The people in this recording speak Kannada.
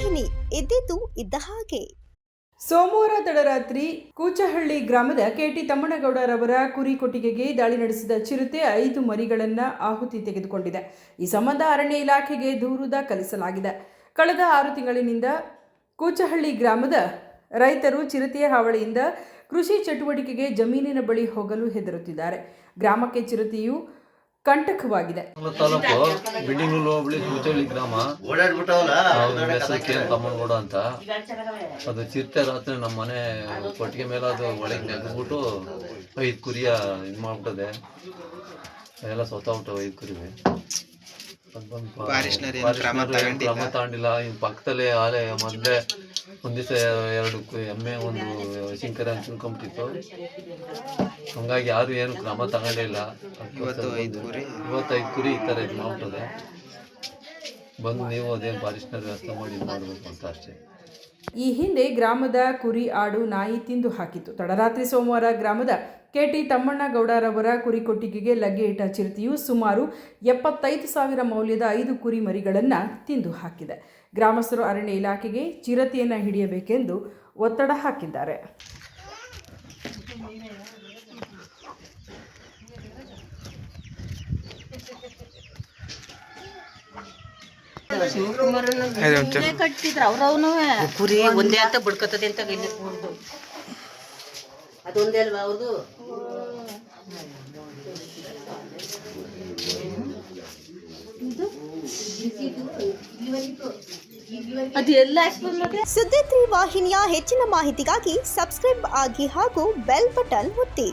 ಇದ್ದಿದ್ದು ಇದ್ದ ಹಾಗೆ. ಸೋಮವಾರ ತಡರಾತ್ರಿ ಕೂಚಹಳ್ಳಿ ಗ್ರಾಮದ ಕೆಟಿ ತಮ್ಮಣ್ಣಗೌಡರವರ ಕುರಿ ಕೊಟ್ಟಿಗೆಗೆ ದಾಳಿ ನಡೆಸಿದ ಚಿರತೆ ಐದು ಮರಿಗಳನ್ನು ಆಹುತಿ ತೆಗೆದುಕೊಂಡಿದೆ. ಈ ಸಂಬಂಧ ಅರಣ್ಯ ಇಲಾಖೆಗೆ ದೂರು ದಾಖಲಿಸಲಾಗಿದೆ. ಕಳೆದ ಆರು ತಿಂಗಳಿನಿಂದ ಕೂಚಹಳ್ಳಿ ಗ್ರಾಮದ ರೈತರು ಚಿರತೆಯ ಹಾವಳಿಯಿಂದ ಕೃಷಿ ಚಟುವಟಿಕೆಗೆ ಜಮೀನಿನ ಬಳಿ ಹೋಗಲು ಹೆದರುತ್ತಿದ್ದಾರೆ. ಗ್ರಾಮಕ್ಕೆ ಚಿರತೆಯು ಕಂಟಕವಾಗಿದೆ. ತಾಲೂಕು ಬಿಲ್ಡಿಂಗ್ನೂರು ಹೋಬಳಿ ಕೂಚಳ್ಳಿ ಗ್ರಾಮ. ತಮ್ಮನಗೌಡ ಅಂತ. ಅದು ಚಿರತೆ ರಾತ್ರಿ ನಮ್ಮ ಮನೆ ಕೊಟ್ಟಿಗೆ ಮೇಲೆ ಅದು ಒಳಗೆ ನೆಗೆದ್ಬಿಟ್ಟು ಐದು ಕುರಿಯ ಇದು ಮಾಡ್ಬಿಟ್ಟದೆ ಎಲ್ಲ ಸೊತ್ತ ಐದು ಕುರಿವೆ. ಕ್ರಮ ತಗೊಂಡಿಲ್ಲ? ಇನ್ ಪಕ್ಕದಲ್ಲೇ ಆಲೆ ಮೊದಲೇ ಒಂದಿವಸ ದಿವಸ ಎರಡು ಎಮ್ಮೆ ಒಂದು ಶಿಂಕರ ಅಂತ ತಿನ್ಕೊಂಬಿಟ್ಟಿತ್ತು ಹಂಗಾಗಿ ಯಾರು ಏನು ಕ್ರಮ ತಗೊಂಡೇ ಇಲ್ಲ ಇವತ್ತು ಐದು ಕುರಿ. ಇವತ್ತೈದು ಕುರಿ ಈ ಥರ ಇದು ಮಾಡ್ತದೆ ಬಂದು ನೀವು ಅದೇ ಫಾರೆಸ್ಟ್ನರ್ ವ್ಯವಸ್ಥೆ ಮಾಡಿ ಇದು ಮಾಡ್ಬೇಕು ಅಂತ ಅಷ್ಟೇ. ಈ ಹಿಂದೆ ಗ್ರಾಮದ ಕುರಿ ಆಡು ನಾಯಿ ತಿಂದು ಹಾಕಿತ್ತು. ತಡರಾತ್ರಿ ಸೋಮವಾರ ಗ್ರಾಮದ ಕೆಟಿ ತಮ್ಮಣ್ಣಗೌಡರವರ ಕುರಿ ಕೊಟ್ಟಿಗೆಗೆ ಲಗ್ಗೆ ಇಟ್ಟ ಚಿರತೆಯು ಸುಮಾರು ಎಪ್ಪತ್ತೈದು ಸಾವಿರ ಮೌಲ್ಯದ ಐದು ಕುರಿ ಮರಿಗಳನ್ನು ತಿಂದು ಹಾಕಿದೆ. ಗ್ರಾಮಸ್ಥರು ಅರಣ್ಯ ಇಲಾಖೆಗೆ ಚಿರತೆಯನ್ನು ಹಿಡಿಯಬೇಕೆಂದು ಒತ್ತಡ ಹಾಕಿದ್ದಾರೆ. ಒಂದೇ ಅಂತ ಅಂತ ಇಲ್ಲಿ ಅದೊಂದೇ ಅಲ್ವಾ ಅವ್ರದ್ದು ಸುದ್ದಿ ತ್ರೀ ವಾಹಿನಿಯ ಹೆಚ್ಚಿನ ಮಾಹಿತಿಗಾಗಿ ಸಬ್ಸ್ಕ್ರೈಬ್ ಆಗಿ ಹಾಗೂ ಬೆಲ್ ಬಟನ್ ಒತ್ತಿ.